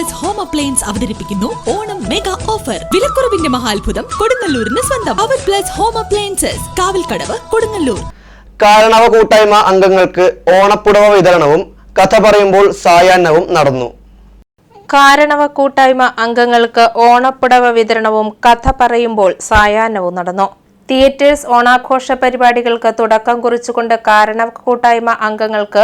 Plus home appliance അവതരിപ്പിക്കുന്നു Onam mega offer വിലക്കുറവിന്റെ മഹാത്ഭുതം കൊടുങ്ങല്ലൂരിന് സ്വന്തം. അവർ plus home appliances Kavalkadavu Kodungallur. കാരണവ കൂട്ടായ്മ അംഗങ്ങൾക്ക് ഓണപ്പുടവ വിതരണവും കഥ പറയുമ്പോൾ സായാഹ്നവും നടന്നു. കാരണവ കൂട്ടായ്മ അംഗങ്ങൾക്ക് ഓണപ്പുടവ വിതരണവും കഥ പറയുമ്പോൾ സായാഹ്നവും നടന്നു. തിയേറ്റേഴ്സ് ഓണാഘോഷ പരിപാടികൾക്ക് തുടക്കം കുറിച്ചുകൊണ്ട് കാരണവ കൂട്ടായ്മ അംഗങ്ങൾക്ക്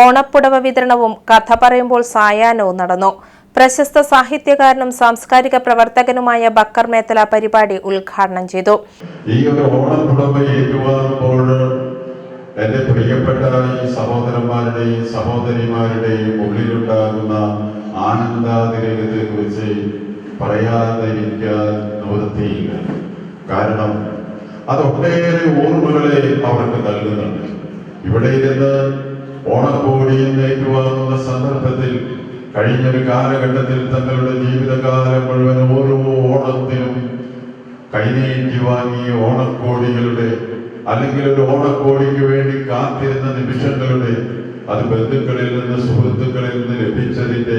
ഓണപ്പുടവ വിതരണവും കഥ പറയുമ്പോൾ സായാഹ്നവും നടന്നു. പ്രശസ്ത സാഹിത്യകാരനും സാംസ്കാരിക പ്രവർത്തകനുമായ ബക്കർ മേത്തല പരിപാടി ഉദ്ഘാടനം ചെയ്തു. ഈ ഒരു ഓണപ്പുടമ ഏറ്റുവാങ്ങുമ്പോൾ എന്റെ പ്രിയപ്പെട്ട ഈ സഹോദരന്മാരുടെയും സഹോദരിമാരുടെയും ഉള്ളിലുണ്ടാകുന്ന ആനന്ദാതിരകത്തെ കുറിച്ച് പറയാതിരിക്കാൻ നിവൃത്തിയില്ല. കാരണം അതൊട്ടേറെ ഓർമ്മകളെ അവർക്ക് നൽകുന്നുണ്ട്. ഇവിടെ ഇരുന്ന് ഓണക്കോടിയിൽ ഏറ്റുവാങ്ങുന്ന സന്ദർഭത്തിൽ കഴിഞ്ഞൊരു കാലഘട്ടത്തിൽ തങ്ങളുടെ ജീവിതകാലം മുഴുവൻ ഓരോ ഓണത്തിനും കൈനീട്ടി വാങ്ങിയ ഓണക്കോടികളുടെ അല്ലെങ്കിൽ ഒരു ഓണക്കോടിക്ക് വേണ്ടി കാത്തിരുന്ന നിമിഷങ്ങളുടെ അത് ബന്ധുക്കളിൽ നിന്ന് സുഹൃത്തുക്കളിൽ നിന്ന് ലഭിച്ചതിന്റെ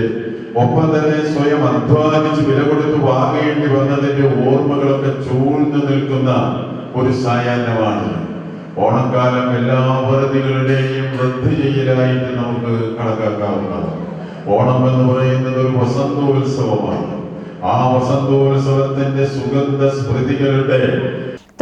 ഒപ്പം തന്നെ സ്വയം അധ്വാനിച്ച് വില കൊടുത്ത് വാങ്ങേണ്ടി വന്നതിന്റെ ഓർമ്മകളൊക്കെ ചൂഴ്ന്നു നിൽക്കുന്ന ഒരു സായാഹ്നമാണ്. ഓണക്കാലം എല്ലാ വറുതികളുടെയും റദ്ദ് ചെയ്യലായിട്ട് നമുക്ക് കണക്കാക്കാവുന്നതാണ്. ഓണം എന്ന് പറയുന്നത് ഒരു വസന്തോത്സവമാണ്. ആ വസന്തോത്സവത്തിന്റെ സുഗന്ധ സ്മൃതികളുടെ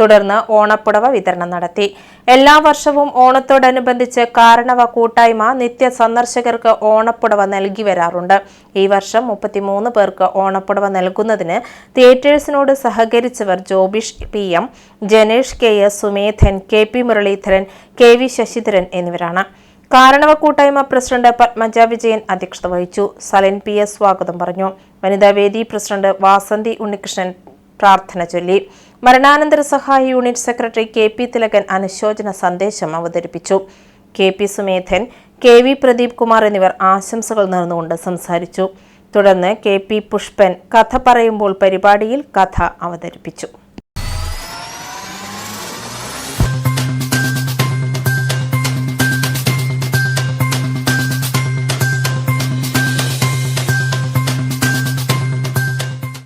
തുടർന്ന് ഓണപ്പുടവ വിതരണം നടത്തി. എല്ലാ വർഷവും ഓണത്തോടനുബന്ധിച്ച് കാരണവ കൂട്ടായ്മ നിത്യ സന്ദർശകർക്ക് ഓണപ്പുടവ നൽകി വരാറുണ്ട്. ഈ വർഷം മുപ്പത്തിമൂന്ന് പേർക്ക് ഓണപ്പുടവ നൽകുന്നതിന് തിയേറ്റേഴ്സിനോട് സഹകരിച്ചവർ Jobish P M Janesh K S Sumedhan K P Muraleedharan K V Sasidharan എന്നിവരാണ്. കാരണവ കൂട്ടായ്മ പ്രസിഡന്റ് പത്മജ വിജയൻ അധ്യക്ഷത വഹിച്ചു. സലിൻ പി എസ് സ്വാഗതം പറഞ്ഞു. വനിതാവേദി പ്രസിഡന്റ് വാസന്തി ഉണ്ണികൃഷ്ണൻ പ്രാർത്ഥന ചൊല്ലി. മരണാനന്തര സഹായ unit secretary K P Thilakan അനുശോചന സന്ദേശം അവതരിപ്പിച്ചു. K P Sumedhan K V Pradeep Kumar എന്നിവർ ആശംസകൾ നേർന്നുകൊണ്ട് സംസാരിച്ചു. തുടർന്ന് കെ പി പുഷ്പൻ കഥ പറയുമ്പോൾ പരിപാടിയിൽ കഥ അവതരിപ്പിച്ചു.